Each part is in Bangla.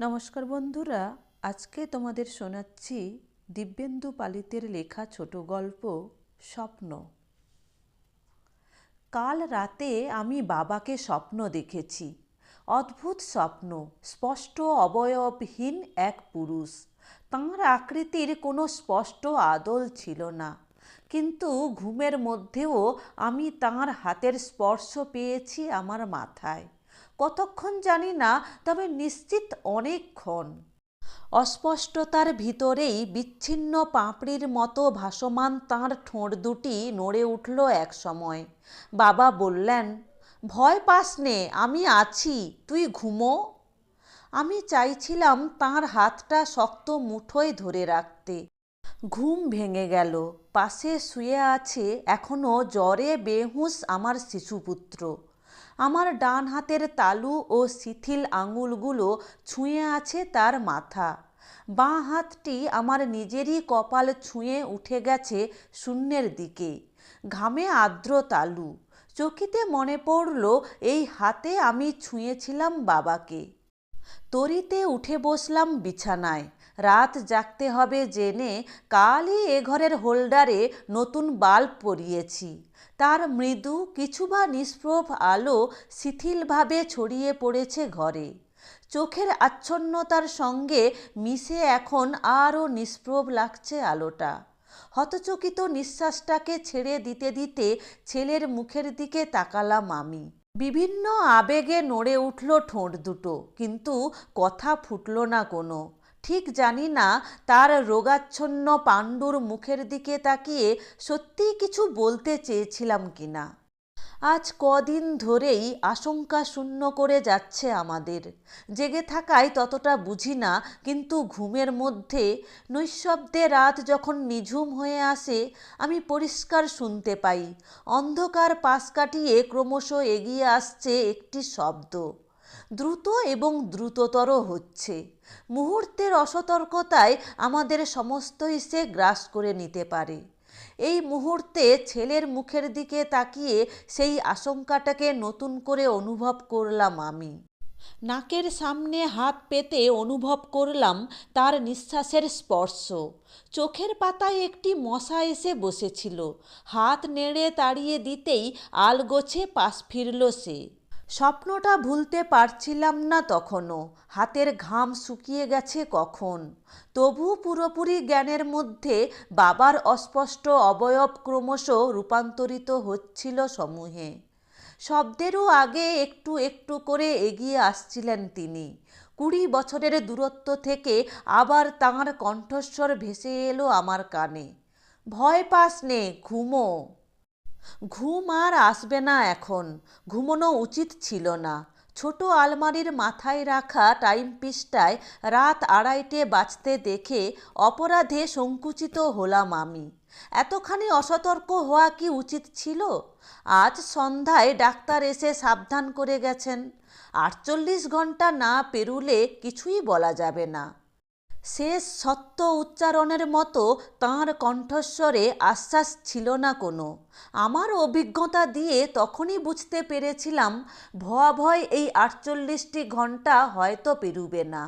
নমস্কার বন্ধুরা, আজকে তোমাদের শোনাচ্ছি দিব্যেন্দু পালিতের লেখা ছোট গল্প স্বপ্ন। কাল রাতে আমি বাবাকে স্বপ্ন দেখেছি। অদ্ভুত স্বপ্ন, স্পষ্ট অবয়বহীন এক পুরুষ। তাঁর আকৃতির কোনো স্পষ্ট আদল ছিল না। কিন্তু ঘুমের মধ্যেও আমি তাঁর হাতের স্পর্শ পেয়েছি আমার মাথায়। কতক্ষণ জানি না, তবে নিশ্চিত অনেকক্ষণ। অস্পষ্টতার ভিতরেই বিচ্ছিন্ন পাপড়ির মতো ভাসমান তাঁর ঠোঁট দুটি নড়ে উঠল এক সময়। বাবা বললেন, ভয় পাস নে, আমি আছি, তুই ঘুমো। আমি চাইছিলাম তাঁর হাতটা শক্ত মুঠোয় ধরে রাখতে। ঘুম ভেঙে গেল, পাশে শুয়ে আছে এখনও জ্বরে বেহুঁশ আমার শিশুপুত্র। আমার ডান হাতের তালু ও শিথিল আঙুলগুলো ছুঁয়ে আছে তার মাথা। বাঁ হাতটি আমার নিজেরই কপাল ছুঁয়ে উঠে গেছে শূন্যের দিকে। ঘামে আর্দ্র তালু। চকিতে মনে পড়ল, এই হাতে আমি ছুঁয়েছিলাম বাবাকে। তরিতে উঠে বসলাম বিছানায়। রাত জাগতে হবে জেনে কালই এ ঘরের হোল্ডারে নতুন বাল্ব পরিয়েছি। তার মৃদু কিছু বা নিষ্প্রভ আলো শিথিলভাবে ছড়িয়ে পড়েছে ঘরে। চোখের আচ্ছন্নতার সঙ্গে মিশে এখন আরও নিষ্প্রভ লাগছে আলোটা। হতচকিত নিঃশ্বাসটাকে ছেড়ে দিতে দিতে ছেলের মুখের দিকে তাকালাম আমি। বিভিন্ন আবেগে নড়ে উঠল ঠোঁট দুটো, কিন্তু কথা ফুটল না কোনো। ঠিক জানি না তার রোগাচ্ছন্ন পাণ্ডুর মুখের দিকে তাকিয়ে সত্যিই কিছু বলতে চেয়েছিলাম কিনা। আজ কদিন ধরেই আশঙ্কা শূন্য করে যাচ্ছে আমাদের। জেগে থাকায় ততটা বুঝি না, কিন্তু ঘুমের মধ্যে নৈশব্দে রাত যখন নিঝুম হয়ে আসে, আমি পরিষ্কার শুনতে পাই। অন্ধকার পাশ কাটিয়ে ক্রমশ এগিয়ে আসছে একটি শব্দ। দ্রুত এবং দ্রুততর হচ্ছে। মুহূর্তের অসতর্কতায় আমাদের সমস্তই সে গ্রাস করে নিতে পারে। এই মুহূর্তে ছেলের মুখের দিকে তাকিয়ে সেই আশঙ্কাটাকে নতুন করে অনুভব করলাম আমি। নাকের সামনে হাত পেতে অনুভব করলাম তার নিঃশ্বাসের স্পর্শ। চোখের পাতায় একটি মশা এসে বসেছিল। হাত নেড়ে তাড়িয়ে দিতেই আলগোছে পাশ ফিরল সে। স্বপ্নটা ভুলতে পারছিলাম না তখনও। হাতের ঘাম শুকিয়ে গেছে কখন? তবু পুরোপুরি জ্ঞানের মধ্যে বাবার অস্পষ্ট অবয়ব ক্রমশ রূপান্তরিত হচ্ছিল সমূহে। শব্দেরও আগে একটু একটু করে এগিয়ে আসছিলেন তিনি। কুড়ি বছরের দূরত্ব থেকে আবার তাঁর কণ্ঠস্বর ভেসে এলো আমার কানে। ভয় পাস নে, ঘুমো। ঘুম আর আসবে না এখন, ঘুমোনো উচিত ছিল না। ছোট আলমারির মাথায় রাখা টাইম পিসটায় রাত আড়াইটে বাজতে দেখে অপরাধে সংকুচিত হলাম আমি। এতখানি অসতর্ক হওয়া কি উচিত ছিল? আজ সন্ধ্যায় ডাক্তার এসে সাবধান করে গেছেন। আটচল্লিশ ঘণ্টা না পেরুলে কিছুই বলা যাবে না। শেষ সত্য উচ্চারণের মতো তাঁর কণ্ঠস্বরে আশ্বাস ছিল না কোনো। আমার অভিজ্ঞতা দিয়ে তখনই বুঝতে পেরেছিলাম ভয়াভয় এই আটচল্লিশটি ঘণ্টা হয়তো পেরুবে না।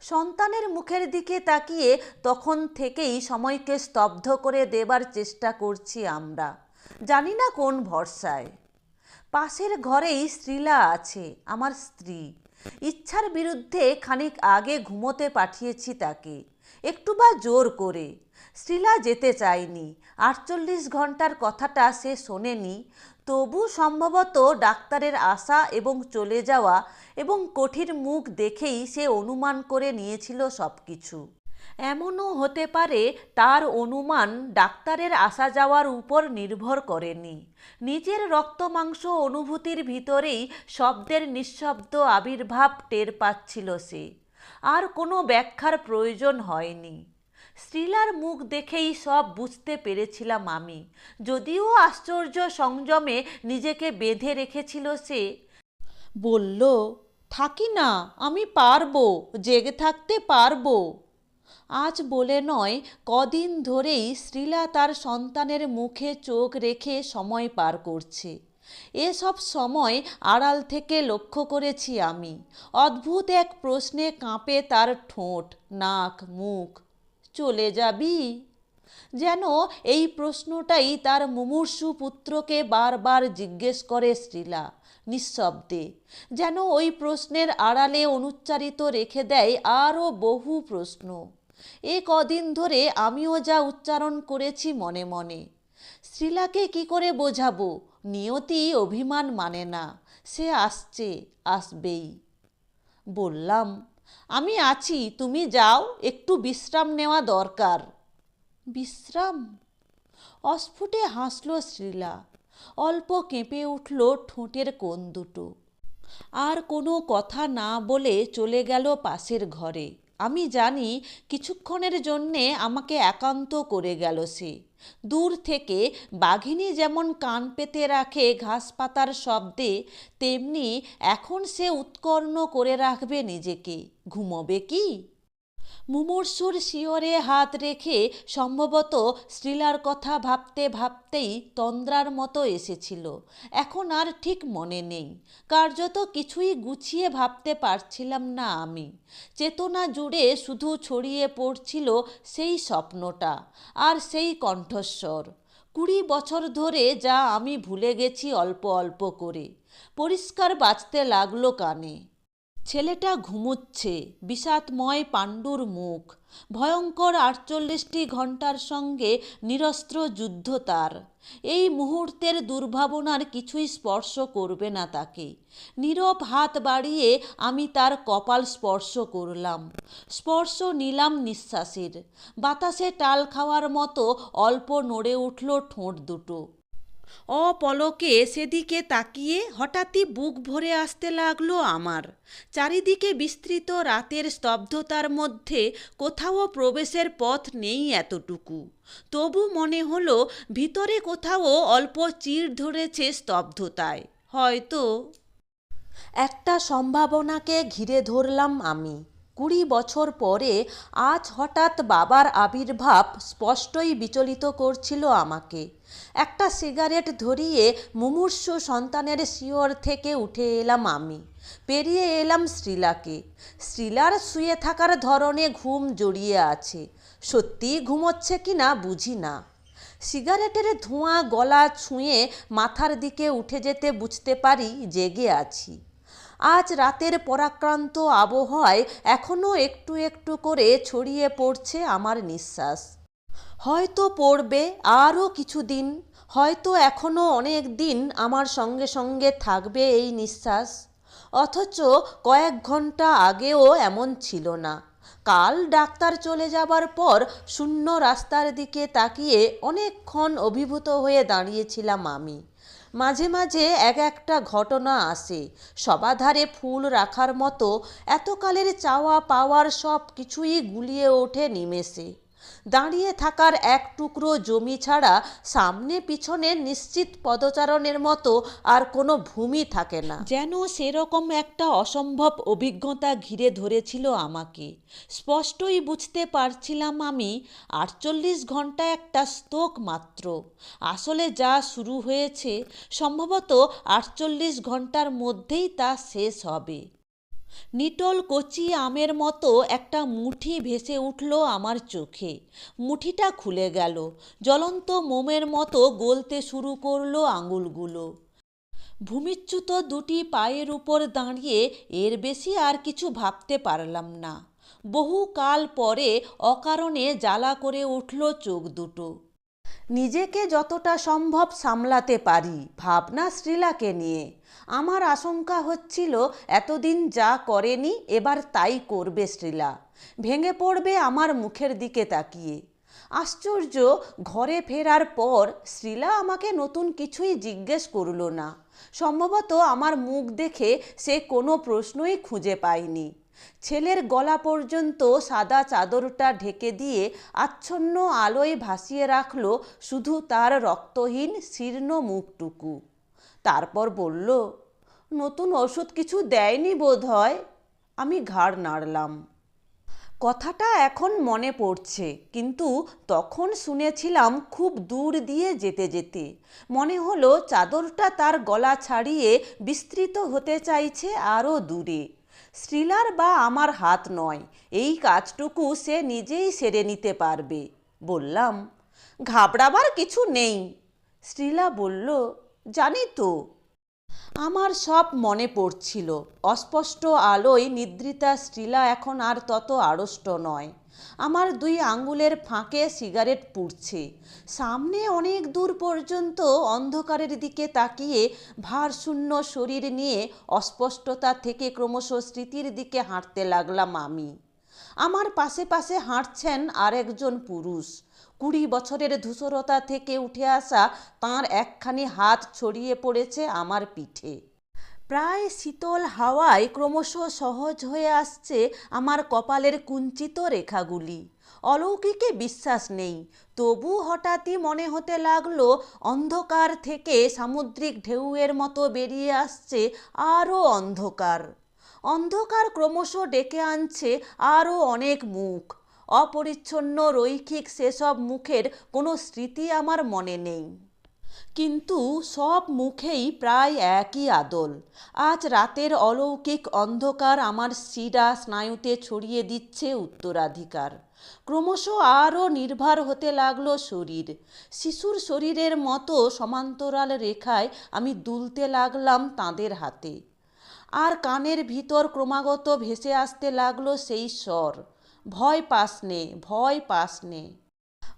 সন্তানের মুখের দিকে তাকিয়ে তখন থেকেই সময়কে স্তব্ধ করে দেবার চেষ্টা করছি আমরা। জানি না কোন ভরসায়। পাশের ঘরেই শ্রীলা আছে, আমার স্ত্রী। ইচ্ছার বিরুদ্ধে খানিক আগে ঘুমোতে পাঠিয়েছি তাকে। একটু বা জোর করে। শ্রীলা যেতে চায়নি। আটচল্লিশ ঘণ্টার কথাটা সে শোনেনি। তবু সম্ভবত ডাক্তারের আশা এবং চলে যাওয়া এবং কঠিন মুখ দেখেই সে অনুমান করে নিয়েছিল সব কিছু এমনও হতে পারে তার অনুমান ডাক্তারের আসা যাওয়ার উপর নির্ভর করেনি। নিজের রক্ত মাংস অনুভূতির ভিতরেই শব্দের নিঃশব্দ আবির্ভাব টের পাচ্ছিল সে। আর কোনো ব্যাখ্যার প্রয়োজন হয়নি। শ্রীলার মুখ দেখেই সব বুঝতে পেরেছিলাম আমি। যদিও আশ্চর্য সংযমে নিজেকে বেঁধে রেখেছিল সে। বলল, থাকি না, আমি পারব, জেগে থাকতে পারব। আজ বলে নয়, কদিন ধরেই শ্রীলা তার সন্তানের মুখে চোখ রেখে সময় পার করছে। এসব সময় আড়াল থেকে লক্ষ্য করেছি আমি। অদ্ভুত এক প্রশ্নে কাঁপে তার ঠোঁট, নাক, মুখ। চলে যাবি? যেন এই প্রশ্নটাই তার মুমূর্ষু পুত্রকে বারবার জিজ্ঞেস করে শ্রীলা নিঃশব্দে। যেন ওই প্রশ্নের আড়ালে অনুচ্চারিত রেখে দেয় আরও বহু প্রশ্ন। এ কদিন ধরে আমিও যা উচ্চারণ করেছি মনে মনে। শ্রীলাকে কি করে বোঝাবো? নিয়তি অভিমান মানে না। সে আসছে, আসবেই। বললাম, আমি আছি, তুমি যাও, একটু বিশ্রাম নেওয়া দরকার। বিশ্রাম। অস্ফুটে হাসল শ্রীলা। অল্প কেঁপে উঠল ঠোঁটের কোণ দুটো। আর কোনো কথা না বলে চলে গেল পাশের ঘরে। আমি জানি কিছুক্ষণের জন্যে আমাকে একান্ত করে গেল সে। দূর থেকে বাঘিনী যেমন কান পেতে রাখে ঘাস পাতার শব্দে, তেমনি এখন সে উৎকর্ণ করে রাখবে নিজেকে। ঘুমোবে কি? মুমূর্ষুর শিয়রে হাত রেখে সম্ভবত শ্রীলার কথা ভাবতে ভাবতেই তন্দ্রার মতো এসেছিল। এখন আর ঠিক মনে নেই। কার্যত কিছুই গুছিয়ে ভাবতে পারছিলাম না আমি। চেতনা জুড়ে শুধু ছড়িয়ে পড়ছিল সেই স্বপ্নটা আর সেই কণ্ঠস্বর। কুড়ি বছর ধরে যা আমি ভুলে গেছি অল্প অল্প করে। পরিষ্কার বাঁচতে লাগল কানে। ছেলেটা ঘুমুচ্ছে, বিষাদময় পাণ্ডুর মুখ। ভয়ঙ্কর আটচল্লিশটি ঘণ্টার সঙ্গে নিরস্ত্র যুদ্ধ তার। এই মুহূর্তের দুর্ভাবনার কিছুই স্পর্শ করবে না তাকে। নীরব হাত বাড়িয়ে আমি তার কপাল স্পর্শ করলাম। স্পর্শ নিলাম নিঃশ্বাসের। বাতাসে টাল খাওয়ার মতো অল্প নড়ে উঠল ঠোঁট দুটো। অপলকে সেদিকে তাকিয়ে হঠাৎই বুক ভরে আসতে লাগল আমার। চারিদিকে বিস্তৃত রাতের স্তব্ধতার মধ্যে কোথাও প্রবেশের পথ নেই এতটুকু। তবু মনে হলো ভিতরে কোথাও অল্প চির ধরেছে স্তব্ধতায়। হয়তো একটা সম্ভাবনাকে ঘিরে ধরলাম আমি। কুড়ি বছর পরে আজ হঠাৎ বাবার আবির্ভাব স্পষ্টই বিচলিত করছিল আমাকে। একটা সিগারেট ধরিয়ে মুমূর্ষু সন্তানের শিওর থেকে উঠে এলাম আমি। পেরিয়ে এলাম শ্রীলাকে। শ্রীলার শুয়ে থাকার ধরনে ঘুম জড়িয়ে আছে। সত্যিই ঘুমোচ্ছে কি না বুঝি না। সিগারেটের ধোঁয়া গলা ছুঁয়ে মাথার দিকে উঠে যেতে বুঝতে পারি জেগে আছি। আজ রাতের পরাক্রান্ত আবহাওয়ায় এখনও একটু একটু করে ছড়িয়ে পড়ছে আমার নিঃশ্বাস। হয়তো পড়বে আরও কিছুদিন, হয়তো এখনও অনেক দিন আমার সঙ্গে সঙ্গে থাকবে এই নিঃশ্বাস। অথচ কয়েক ঘণ্টা আগেও এমন ছিল না। কাল ডাক্তার চলে যাবার পর শূন্য রাস্তার দিকে তাকিয়ে অনেকক্ষণ অভিভূত হয়ে দাঁড়িয়েছিলাম আমি। মাঝে মাঝে এক একটা ঘটনা আসে। সবাধারে ফুল রাখার মতো এতকালের চাওয়া পাওয়ার সব কিছুই গুলিয়ে ওঠে নিমেষে। দাঁড়িয়ে থাকার এক টুকরো জমি ছাড়া সামনে পিছনে নিশ্চিত পদচারণের মতো আর কোনো ভূমি থাকে না। যেন সেরকম একটা অসম্ভব অভিজ্ঞতা ঘিরে ধরেছিল আমাকে। স্পষ্টই বুঝতে পারছিলাম আমি, আটচল্লিশ ঘণ্টা একটা স্তোক মাত্র। আসলে যা শুরু হয়েছে, সম্ভবত আটচল্লিশ ঘণ্টার মধ্যেই তা শেষ হবে। নিটল কচি আমের মতো একটা মুঠি ভেসে উঠল আমার চোখে। মুঠিটা খুলে গেল। জ্বলন্ত মোমের মতো গলতে শুরু করল আঙুলগুলো। ভূমিচ্যুত দুটি পায়ের উপর দাঁড়িয়ে এর বেশি আর কিছু ভাবতে পারলাম না। বহু কাল পরে অকারণে জ্বালা করে উঠল চোখ দুটো। নিজেকে যতটা সম্ভব সামলাতে পারি ভাবনা শ্রীলাকে নিয়ে। আমার আশঙ্কা হচ্ছিল, এতদিন যা করেনি, এবার তাই করবে শ্রীলা। ভেঙে পড়বে আমার মুখের দিকে তাকিয়ে। আশ্চর্য, ঘরে ফেরার পর শ্রীলা আমাকে নতুন কিছুই জিজ্ঞেস করল না। সম্ভবত আমার মুখ দেখে সে কোনো প্রশ্নই খুঁজে পায়নি। ছেলের গলা পর্যন্ত সাদা চাদরটা ঢেকে দিয়ে আচ্ছন্ন আলোয় ভাসিয়ে রাখল শুধু তার রক্তহীন, শীর্ণ মুখটুকু। তারপর বলল, নতুন ওষুধ কিছু দেয়নি বোধ হয় আমি ঘাড় নাড়লাম। কথাটা এখন মনে পড়ছে, কিন্তু তখন শুনেছিলাম খুব দূর দিয়ে যেতে যেতে। মনে হলো চাদরটা তার গলা ছাড়িয়ে বিস্তৃত হতে চাইছে আরও দূরে। শ্রীলার বা আমার হাত নয়, এই কাজটুকু সে নিজেই সেরে নিতে পারবে, বললাম। ঘাবড়াবার কিছু নেই। শ্রীলা বলল, জানি তো। আমার সব মনে পড়ছিল। অস্পষ্ট আলোয় নিদ্রিতা শ্রীলা এখন আর তত আড়ষ্ট নয়। আমার দুই আঙ্গুলের ফাঁকে সিগারেট পুড়ছে। সামনে অনেক দূর পর্যন্ত অন্ধকারের দিকে তাকিয়ে ভারশূন্য শরীর নিয়ে অস্পষ্টতা থেকে ক্রমশ স্মৃতির দিকে হাঁটতে লাগলাম আমি। আমার পাশে পাশে হাঁটছেন আরেকজন পুরুষ। কুড়ি বছরের ধূসরতা থেকে উঠে আসা তার একখানি হাত ছড়িয়ে পড়েছে আমার পিঠে। প্রায় শীতল হাওয়ায় ক্রমশ সহজ হয়ে আসছে আমার কপালের কুঞ্চিত রেখাগুলি। অলৌকিকে বিশ্বাস নেই, তবু হঠাৎই মনে হতে লাগল, অন্ধকার থেকে সামুদ্রিক ঢেউয়ের মতো বেরিয়ে আসছে আরও অন্ধকার। অন্ধকার ক্রমশ ডেকে আনছে আরও অনেক মুখ। অপরিচ্ছন্ন, রৈখিক সেসব মুখের কোনো স্মৃতি আমার মনে নেই। কিন্তু সব মুখেই প্রায় একই আদল। আজ রাতের অলৌকিক অন্ধকার আমার শিরা স্নায়ুতে ছড়িয়ে দিচ্ছে উত্তরাধিকার। ক্রমশ আরও নির্ভর হতে লাগল শরীর। শিশুর শরীরের মতো সমান্তরাল রেখায় আমি দুলতে লাগলাম তাঁদের হাতে। আর কানের ভিতর ক্রমাগত ভেসে আসতে লাগল সেই স্বর। ভয় পাস নে, ভয় পাস নে।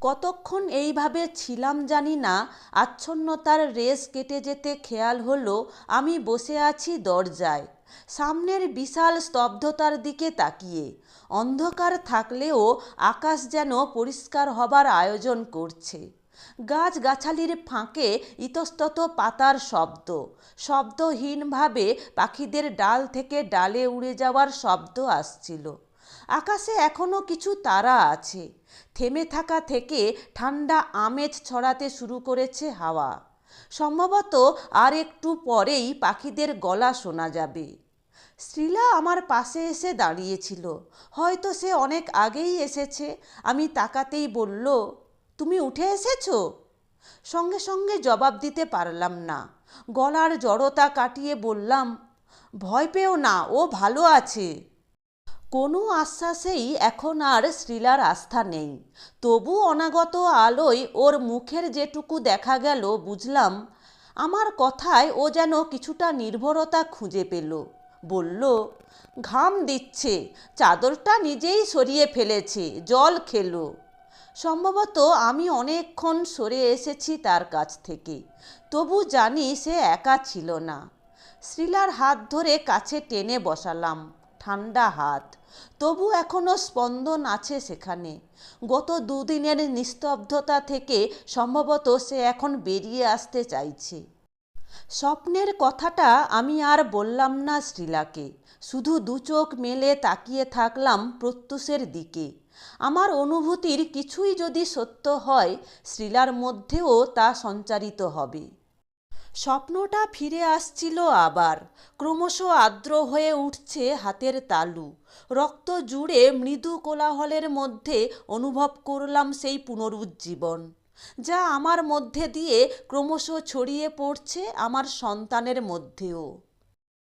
কতক্ষণ এইভাবে ছিলাম জানি না, আচ্ছন্নতার রেস কেটে যেতে খেয়াল হলো আমি বসে আছি দরজায়। সামনের বিশাল স্তব্ধতার দিকে তাকিয়ে, অন্ধকার থাকলেও আকাশ যেন পরিষ্কার হবার আয়োজন করছে। গাছ গাছালির ফাঁকে ইতস্তত পাতার শব্দ, শব্দহীনভাবে পাখিদের ডাল থেকে ডালে উড়ে যাওয়ার শব্দ আসছিল। আকাশে এখনও কিছু তারা আছে। থেমে থাকা থেকে ঠান্ডা আমেজ ছড়াতে শুরু করেছে হাওয়া। সম্ভবত আর একটু পরেই পাখিদের গলা শোনা যাবে। শ্রীলা আমার পাশে এসে দাঁড়িয়েছিল। হয়তো সে অনেক আগেই এসেছে। আমি তাকাতেই বলল, তুমি উঠে এসেছ? সঙ্গে সঙ্গে জবাব দিতে পারলাম না। গলার জড়তা কাটিয়ে বললাম, ভয় পেও না, ও ভালো আছে। কোনো আশ্বাসেই এখন আর শ্রীলার আস্থা নেই। তবু অনাগত আলোয় ওর মুখের যেটুকু দেখা গেল, বুঝলাম, আমার কথায় ও যেন কিছুটা নির্ভরতা খুঁজে পেল। বলল, ঘাম দিচ্ছে, চাদরটা নিজেই সরিয়ে ফেলেছে, জল খেলো। সম্ভবত আমি অনেকক্ষণ সরে এসেছি তার কাছ থেকে। তবু জানি সে একা ছিল না। শ্রীলার হাত ধরে কাছে টেনে বসালাম, ঠান্ডা হাত। তবু এখনও স্পন্দন আছে সেখানে। গত দুদিনের নিস্তব্ধতা থেকে সম্ভবত সে এখন বেরিয়ে আসতে চাইছে। স্বপ্নের কথাটা আমি আর বললাম না শ্রীলাকে। শুধু দু চোখ মেলে তাকিয়ে থাকলাম প্রত্যুষের দিকে। আমার অনুভূতির কিছুই যদি সত্য হয়, শ্রীলার মধ্যেও তা সঞ্চারিত হবে। স্বপ্নটা ফিরে আসছিল আবার। ক্রমশ আর্দ্র হয়ে উঠছে হাতের তালু। রক্ত জুড়ে মৃদু কোলাহলের মধ্যে অনুভব করলাম সেই পুনরুজ্জীবন। যা আমার মধ্যে দিয়ে ক্রমশ ছড়িয়ে পড়ছে আমার সন্তানের মধ্যেও।